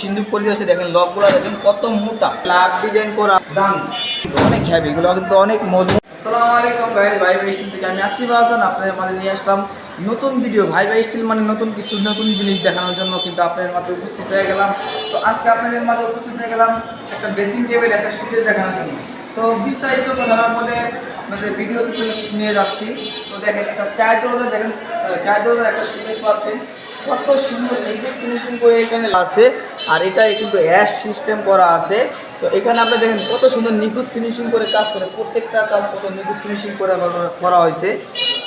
সিন্ধু পরিবেশে দেখেন দেখেন কত মোটা। লাভ ডিজাইন করা, দাম। অনেক হ্যাভি এগুলো কিন্তু অনেক মজবুত। আলাইকুম ভাই ভাই স্টিল থেকে আমি আপনাদের মাঝে নিয়ে আসলাম নতুন ভিডিও ভাই ভাই স্টিল মানে নতুন কিছু, নতুন জিনিস দেখানোর জন্য কিন্তু আপনাদের মাঝে উপস্থিত হয়ে গেলাম। তো আজকে আপনাদের মাঝে উপস্থিত হয়ে গেলাম একটা ড্রেসিং টেবিল একটা সুযোগ দেখানোর জন্য। তো বিস্তারিত কথা বলে আপনাদের ভিডিওতে চলে নিয়ে যাচ্ছি। তো দেখেন, একটা চায়ের দরজা, দেখেন চায়ের দরজার একটা সুযোগ পাচ্ছেন। কত সুন্দর ফিনিশিং করে এখানে আছে। আর এটা কিন্তু অ্যাশ সিস্টেম করা আছে। তো এখানে আপনি দেখেন কত সুন্দর নিখুঁত ফিনিশিং করে কাজ করে, প্রত্যেকটা কাজ কত নিখুঁত ফিনিশিং করে করা- করা হয়েছে।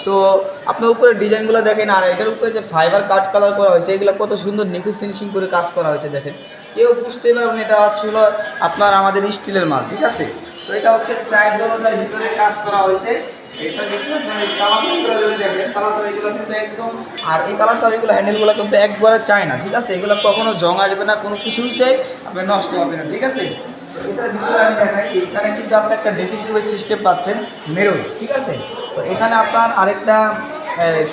তো আপনার উপরে ডিজাইনগুলো দেখেন, আর এটার উপরে যে ফাইবার কাট কালার করা হয়েছে, এগুলো কত সুন্দর নিখুঁত ফিনিশিং করে কাজ করা হয়েছে দেখেন। কেউ বুঝতে পারবেন এটা ছিল আপনার আমাদের স্টিলের মাল, ঠিক আছে? তো এটা হচ্ছে চায়ের দরজার ভিতরে কাজ করা হয়েছে। এটা দেখুন। আপনার এই চাবিগুলো কিন্তু একদম আর এই কালার চাবিগুলো হ্যান্ডেলগুলো কিন্তু একবারে চায় না, ঠিক আছে? এগুলো কখনো জং আসবে না, কোনো কিছুতে আপনার নষ্ট হবে না, ঠিক আছে? এটার ভিতরে আমি দেখাই, এখানে কিন্তু আপনি একটা ড্রেসিং টেবিল সিস্টেম পাচ্ছেন মেরুন ঠিক আছে? তো এখানে আপনার আরেকটা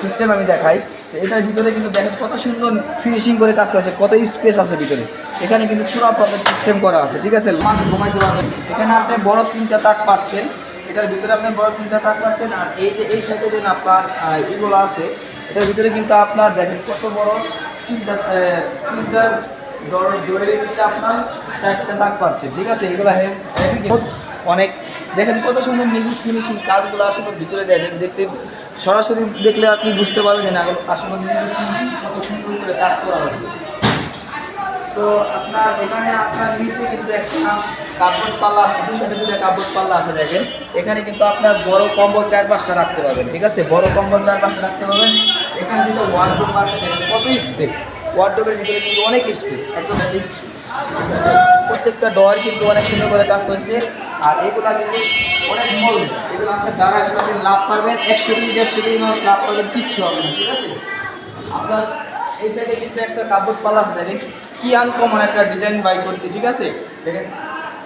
সিস্টেম আমি দেখাই। এটার ভিতরে কিন্তু দেখেন কত সুন্দর ফিনিশিং করে কাজ করেছে কত স্পেস আছে ভিতরে। এখানে কিন্তু চূড়া পকেট সিস্টেম করা আছে, ঠিক আছে? ঘুমাইতে পারবেন। এখানে আপনি বড় তিনটা তাক পাচ্ছেন। এটার ভিতরে আপনি বড় তিনটা তাক পাচ্ছেন আর এই যে, এই সাইডে যে আপনার এগুলো আছে, এটার ভিতরে কিন্তু আপনার দেখেন কত বড় তিনটা তিনটা দইয়ের ভিতরে আপনার চারটা দাগ পাচ্ছে। ঠিক আছে? এগুলো হেভি কিন্তু অনেক, দেখেন কত সুন্দর নিউজ ফিনিশিং কাজগুলো আসলে ভিতরে দেখেন, দেখতে সরাসরি দেখলে আপনি বুঝতে পারবেন না, আসলে ফিনিশিং কত সুন্দর করে কাজ করা হয়েছে তো আপনার এখানে আপনার নিচে কিন্তু একটা কাপড় পাল্লা আছে, দুই সাইডে দুটো কাপড় পাল্লা আছে দেখেন। এখানে কিন্তু আপনার বড় কম্বল চার পাঁচটা রাখতে পারবেন, ঠিক আছে? বড় কম্বল চার পাঁচটা রাখতে পারবেন। এখানে কিন্তু ওয়ার্ডরোব আছে, দেখেন কত স্পেস ওয়ার্ডরোবের ভিতরে কিন্তু অনেক স্পেস ঠিক আছে? প্রত্যেকটা ডোয়ার কিন্তু অনেক সুন্দর করে কাজ করেছে। আর এগুলা কিন্তু অনেক মূল, এগুলো আপনার দ্বারা আসলে লাভ পাবেন একশো দিন, দেড়শো দিন লাভ পাবেন কিচ্ছু হবে না, ঠিক আছে? আপনার এই সাইডে কিন্তু একটা কাপড় পাল্লা আছে, দেখেন। কি আনকমন একটা ডিজাইন বাই করছি, ঠিক আছে? দেখেন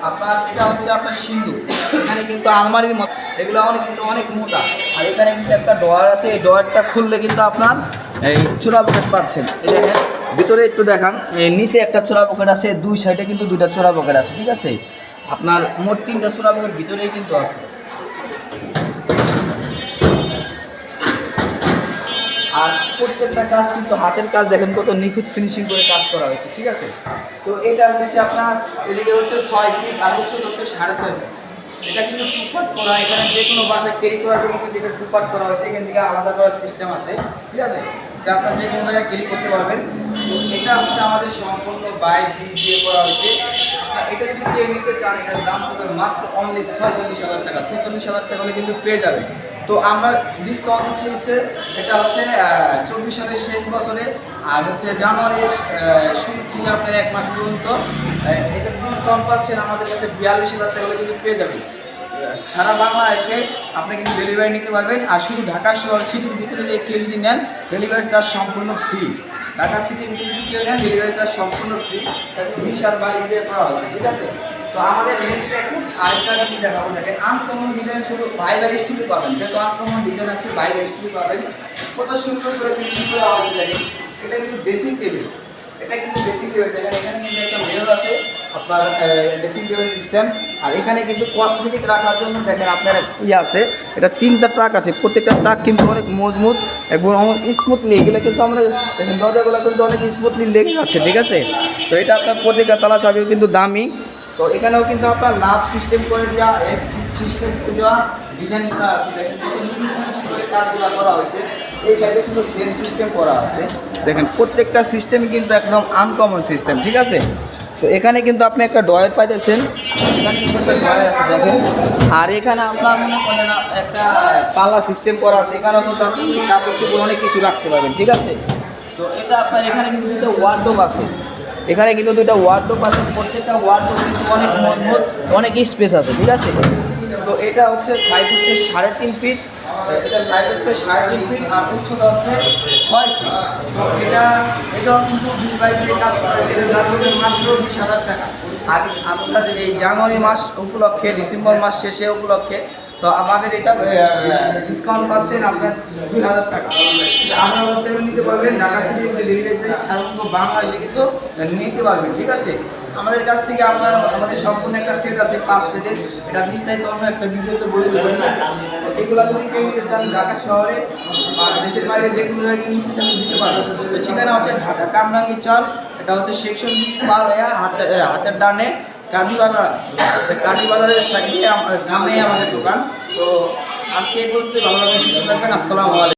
আপনার, এটা হচ্ছে আপনার সিন্ধু। এখানে কিন্তু আলমারির মতো এগুলো অনেক কিন্তু অনেক মোটা। আর এখানে কিন্তু একটা ডয়ার আছে, এই ডোয়ারটা খুললে কিন্তু আপনার এই চোরা পকেট পাচ্ছেন। ভিতরে একটু দেখান নিচে একটা চোরা পকেট আছে, দুই সাইডে কিন্তু দুইটা চোরা পকেট আছে, ঠিক আছে? আপনার মোট তিনটা চোরা পকেট ভিতরেই কিন্তু আছে আর প্রত্যেকটা কাজ কিন্তু হাতের কাজ, দেখেন কত নিখুঁত ফিনিশিং করে কাজ করা হয়েছে, ঠিক আছে? তো এটা হচ্ছে আপনার, এদিকে হচ্ছে ছয় ফিট আর হচ্ছে হচ্ছে সাড়ে ছয় ফিট এটা কিন্তু টুপাট করা, এখানে যে কোনো বাসায় ক্যারি করার জন্য কিন্তু এটা টুপাট করা হয়েছে, এখান থেকে আলাদা করার সিস্টেম আছে, ঠিক আছে? এটা আপনার যে কোনো জায়গায় ক্যারি করতে পারবেন। তো এটা হচ্ছে আমাদের সম্পূর্ণ বাইক দিয়ে করা হয়েছে। এটা যদি কেউ নিতে চান, এটার দাম পড়বে মাত্র অনলি ছয়চল্লিশ হাজার টাকা, ছেচল্লিশ হাজার টাকা হলে কিন্তু পেয়ে যাবেন। তো আমরা ডিসকাউন্ট দিচ্ছি হচ্ছে এটা হচ্ছে চব্বিশ সালের শেষ বছরে, আর হচ্ছে জানুয়ারির শুরু থেকে আপনার এক মাস পর্যন্ত এটা ডিসকাউন্ট পাচ্ছেন, আমাদের কাছে বিয়াল্লিশ হাজার টাকা কিন্তু পেয়ে যাবেন। সারা বাংলাদেশে আপনি কিন্তু ডেলিভারি নিতে পারবেন, আর শুধু ঢাকা শহর সিটির ভিতরে যে কেউ যদি নেন ডেলিভারি চার্জ সম্পূর্ণ ফ্রি ঢাকা সিটির ভিতরে যদি কেউ নেন ডেলিভারি চার্জ সম্পূর্ণ ফ্রি বিশ আর দিয়ে করা হয়েছে, ঠিক আছে? তো আমাদের নেক্সট আরেকটা যদি দেখাবো? দেখেন আনকমন ডিজাইন শুধু ভাই ভাই স্টিল পাবেন। যেহেতু আনকমন ডিজাইন আসছে ভাই ভাই স্টিল পাবেন। কত সুন্দর করে ফিনিশিং করা হয়েছে এটা কিন্তু ড্রেসিং টেবিল এটা কিন্তু ড্রেসিং টেবিল দেখেন, এখানে কিন্তু একটা মিরর আছে, আপনার ড্রেসিং সিস্টেম আর এখানে কিন্তু কসমেটিক রাখার জন্য দেখেন আপনার ইয়ে আছে। এটা তিনটা ট্রাক আছে। প্রত্যেকটা ট্রাক কিন্তু অনেক মজবুত এবং স্মুথলি এগুলো কিন্তু আমরা দরজাগুলো কিন্তু অনেক স্মুথলি লেগে যাচ্ছে, ঠিক আছে? তো এটা আপনার প্রত্যেকটা তালা চাবিও কিন্তু দামি। তো এখানেও কিন্তু আপনার লাভ সিস্টেম করে দেওয়া এস সিস্টেম করে দেওয়া ডিজাইন করা আছে। কাজগুলো করা হয়েছে, এই সাইডে কিন্তু সেম সিস্টেম করা আছে। দেখেন, প্রত্যেকটা সিস্টেম কিন্তু একদম আনকমন সিস্টেম ঠিক আছে? তো এখানে কিন্তু আপনি একটা ডয়ের পাইতেছেন। এখানে কিন্তু একটা ডয়ের আছে, দেখেন। আর এখানে আপনার মনে করলেন আপ- একটা পাল্লা সিস্টেম করা আছে। এখানেও কিন্তু আপনি কাপড় চোপড় অনেক কিছু রাখতে পারবেন, ঠিক আছে? তো এটা আপনার এখানে কিন্তু দুটো ওয়ার্ডোব আছে। এখানে কিন্তু দুইটা ওয়ার্ডরোব আছে, প্রত্যেকটা ওয়ার্ডরোব কিন্তু অনেক মজবুত, অনেক স্পেস আছে, ঠিক আছে? তো এটা হচ্ছে সাইজ হচ্ছে সাড়ে তিন ফিট এটা সাইজ হচ্ছে সাড়ে তিন ফিট আর উচ্চতা হচ্ছে ছয় ফিট তো এটা, এটাও কিন্তু দুই বাই দিয়ে কাজ করা হয়েছে এটার দাম হবে মাত্র বিশ হাজার টাকা। আর আপনার এই জানুয়ারি মাস উপলক্ষে, ডিসেম্বর মাস শেষে উপলক্ষে তো আমাদের এটা ডিসকাউন্ট পাচ্ছেন আপনার দুই হাজার টাকা। আঠারো হাজার টাকা নিতে পারবেন, ঢাকা সিটি ডেলিভারি চাই বাংলাদেশে কিন্তু নিতে পারবেন, ঠিক আছে? আমাদের কাছ থেকে আপনার আমাদের সম্পূর্ণ একটা সেট আছে, পাঁচ সেটের এটা বিস্তারিত অন্য একটা ভিডিওতে বলে দেবো, ঠিক আছে? এগুলো যদি কেউ নিতে চান ঢাকা শহরে বা দেশের বাইরে যে কোনো জায়গায় নিতে চান দিতে পারবেন। তো ঠিকানা হচ্ছে ঢাকা কামরাঙ্গি চর, এটা হচ্ছে সেকশন পার হয়ে হাতে হাতের ডানে। কাজীবাজার। কাজীবাজারের সাইডে সামনেই আমাদের দোকান। তো আজকে এই পর্যন্ত ভালো লাগবে সুস্থ থাকবেন, আসসালামু আলাইকুম।